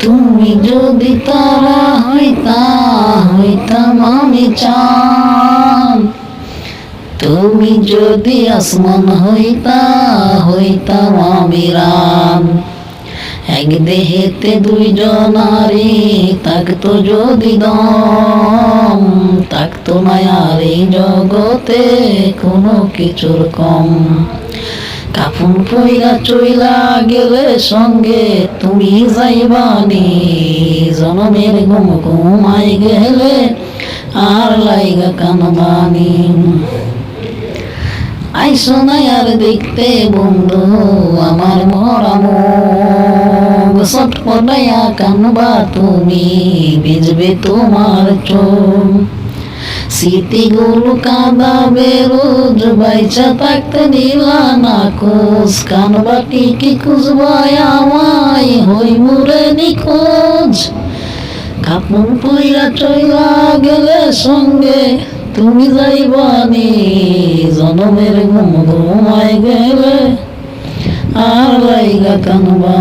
তুমি যদি তারা হইতা হইতাম আমি চান তুমি যদি আসমান হইতা হইতাম আমি রাম এক দেহেতে দুইজনারে থাকতো যদি দম, থাকতো না আর এই জগতে কোনো কিছুর কম। কাপুন পইরা চইলা গেলে সঙ্গে তুমি যাইবানি। জনমের ঘুম ঘুমাই গেলে আর লাইগা কানবানি। আইসো না আর দেখতে বন্ধু, আমার মরামো সট পড়াইয়া কানবা তুমি, ভিজবে তোমার চোখ। স্মৃতিগুলো কাঁদাবে রোজ বাইচা থাকতে দিলা না কোষ কানবা টিকি খুঁজবাই আমায়? হই মুরে নিখোঁজ। কাপড় পইরা চইলা গেলে সঙ্গে তুমি যাইবানি জনমের ঘুম ঘুমাই গেলে। আর লাইগা কানবা